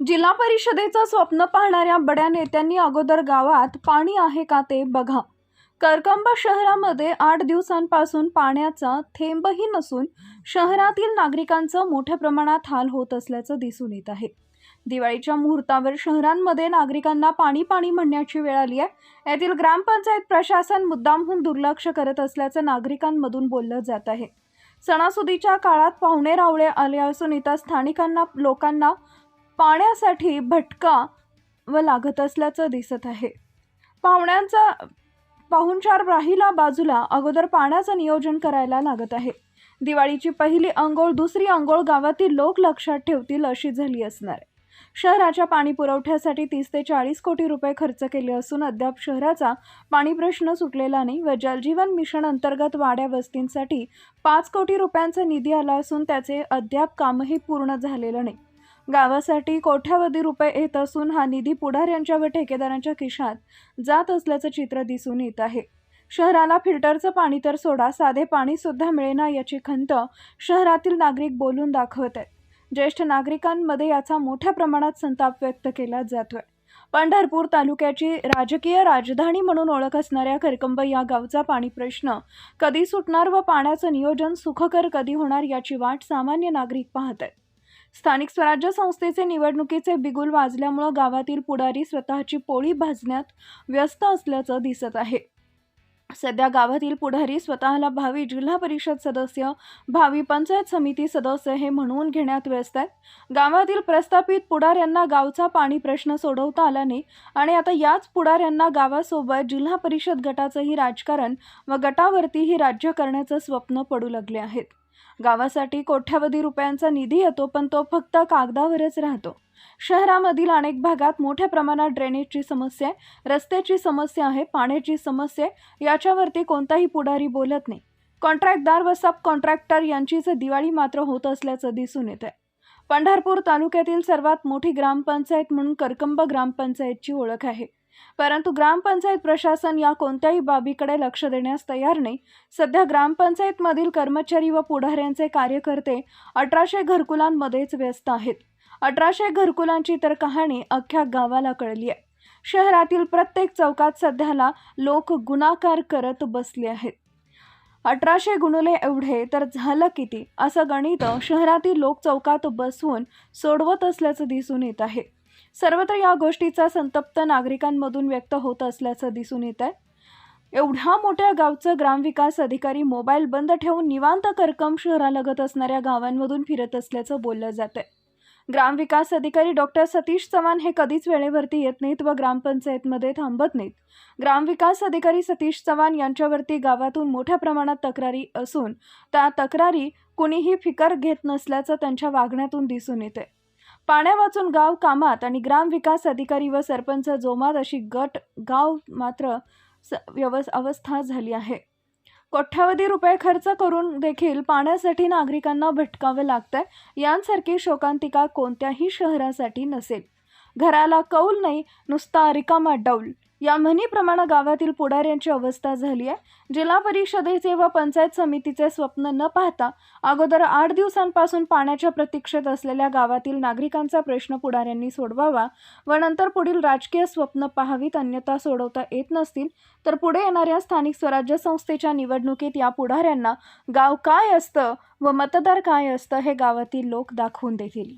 जिल्हा परिषदेचं स्वप्न पाहणाऱ्या बड्या नेत्यांनी अगोदर गावात पाणी आहे का ते बघा. करकंब शहरामध्ये आठ दिवसांपासून पाण्याचा थेंबही नसून शहरातील नागरिकांचं मोठ्या प्रमाणात हाल होत असल्याचं दिसून येत आहे. दिवाळीच्या मुहूर्तावर शहरांमध्ये नागरिकांना पाणी पाणी म्हणण्याची वेळ आली आहे. येथील ग्रामपंचायत प्रशासन मुद्दामहून दुर्लक्ष करत असल्याचं नागरिकांमधून बोललं जात आहे. सणासुदीच्या काळात पाहुणे रावळे आले असून इथं स्थानिकांना लोकांना पाण्यासाठी भटका व लागत असल्याचं दिसत आहे. पाहुण्यांचा पाहुणचार राहिला बाजूला अगोदर पाण्याचं नियोजन करायला लागत आहे. दिवाळीची पहिली अंघोळ दुसरी अंघोळ गावातील लोक लक्षात ठेवतील अशी झाली असणार. आहे शहराच्या पाणी पुरवठ्यासाठी तीस ते चाळीस कोटी रुपये खर्च केले असून अद्याप शहराचा पाणी प्रश्न सुटलेला नाही. व जलजीवन मिशन अंतर्गत वाड्या वस्तींसाठी पाच कोटी रुपयांचा निधी आला असून त्याचे अद्याप कामही पूर्ण झालेलं नाही. गावासाठी कोट्यावधी रुपये येत असून हा निधी पुढार यांच्या व ठेकेदारांच्या खिशात जात असल्याचं चित्र दिसून येत आहे. शहराला फिल्टरचं पाणी तर सोडा साधे पाणीसुद्धा मिळेना याची खंत शहरातील नागरिक बोलून दाखवत आहेत. ज्येष्ठ नागरिकांमध्ये याचा मोठ्या प्रमाणात संताप व्यक्त केला जातोय. पंढरपूर तालुक्याची राजकीय राजधानी म्हणून ओळख असणाऱ्या करकंब या गावचा पाणी प्रश्न कधी सुटणार व पाण्याचं नियोजन सुखकर कधी होणार याची वाट सामान्य नागरिक पाहत आहेत. स्थानिक स्वराज्य संस्थेचे निवडणुकीचे बिगुल वाजल्यामुळं गावातील पुढारी स्वतःची पोळी भाजण्यात व्यस्त असल्याचं दिसत आहे. सध्या गावातील पुढारी स्वतःला भावी जिल्हा परिषद सदस्य भावी पंचायत समिती सदस्य हे म्हणवून घेण्यात व्यस्त आहेत. गावातील प्रस्थापित पुढाऱ्यांना गावचा पाणी प्रश्न सोडवता आला नाही आणि आता याच पुढाऱ्यांना गावासोबत जिल्हा परिषद गटाचंही राजकारण व गटावरतीही राज्य करण्याचं स्वप्न पडू लागले आहेत. गावासाठी कोट्यावधी रुपयांचा निधी येतो पण तो फक्त कागदावरच राहतो. शहरामधील अनेक भागात मोठ्या प्रमाणात ड्रेनेजची समस्या आहे रस्त्याची समस्या आहे पाण्याची समस्या याच्यावरती कोणताही पुढारी बोलत नाही. कॉन्ट्रॅक्टदार व सब कॉन्ट्रॅक्टर यांचीच दिवाळी मात्र होत असल्याचं दिसून येत आहे पंढरपूर तालुक्यातील सर्वात मोठी ग्रामपंचायत म्हणून करकंब ग्रामपंचायतची ओळख आहे. परंतु ग्रामपंचायत प्रशासन या कोणत्याही बाबीकडे लक्ष देण्यास तयार नाही. सध्या ग्रामपंचायतमधील कर्मचारी व पुढाऱ्यांचे कार्यकर्ते अठराशे घरकुलांमध्येच व्यस्त आहेत. अठराशे घरकुलांची तर कहाणी अख्ख्या गावाला कळली आहे. शहरातील प्रत्येक चौकात सध्याला लोक गुणाकार करत बसले आहेत. अठराशे गुणुले एवढे तर झालं किती असं गणित शहरातील लोक चौकात बसवून सोडवत असल्याचं दिसून येत आहे. सर्वत्र या गोष्टीचा संतप्त नागरिकांमधून व्यक्त होत असल्याचं दिसून येत आहे एवढ्या मोठ्या गावचं ग्रामविकास अधिकारी मोबाईल बंद ठेवून निवांत करकम शहरालगत असणाऱ्या गावांमधून फिरत असल्याचं बोललं जात आहे ग्रामविकास अधिकारी डॉक्टर सतीश चव्हाण हे कधीच वेळेवरती येत नाहीत व ग्रामपंचायतमध्ये थांबत नाहीत. ग्रामविकास अधिकारी सतीश चव्हाण यांच्यावरती गावातून मोठ्या प्रमाणात तक्रारी असून त्या तक्रारी कुणीही फिकर घेत नसल्याचं त्यांच्या वागण्यातून दिसून येते पाण्या वाचून गाव कामात आणि ग्रामविकास अधिकारी व सरपंच जोमात अशी गट गाव मात्र स व्यवस अवस्था झाली आहे. कोट्यावधी रुपये खर्च करून देखील पाण्यासाठी नागरिकांना भटकावं लागतंय. यांसारखी शोकांतिका कोणत्याही शहरासाठी नसेल. घराला कौल नाही नुसता रिकामा डौल. या म्हणीप्रमाणे गावातील पुढाऱ्यांची अवस्था झाली आहे. जिल्हा परिषदेचे व पंचायत समितीचे स्वप्न न पाहता अगोदर आठ दिवसांपासून पाण्याच्या प्रतीक्षेत असलेल्या गावातील नागरिकांचा प्रश्न पुढाऱ्यांनी सोडवावा व नंतर पुढील राजकीय स्वप्न पाहावीत अन्यथा सोडवता येत नसतील तर पुढे येणाऱ्या स्थानिक स्वराज्य संस्थेच्या निवडणुकीत या पुढाऱ्यांना गाव काय असतं व मतदार काय असतं हे गावातील लोक दाखवून देतील.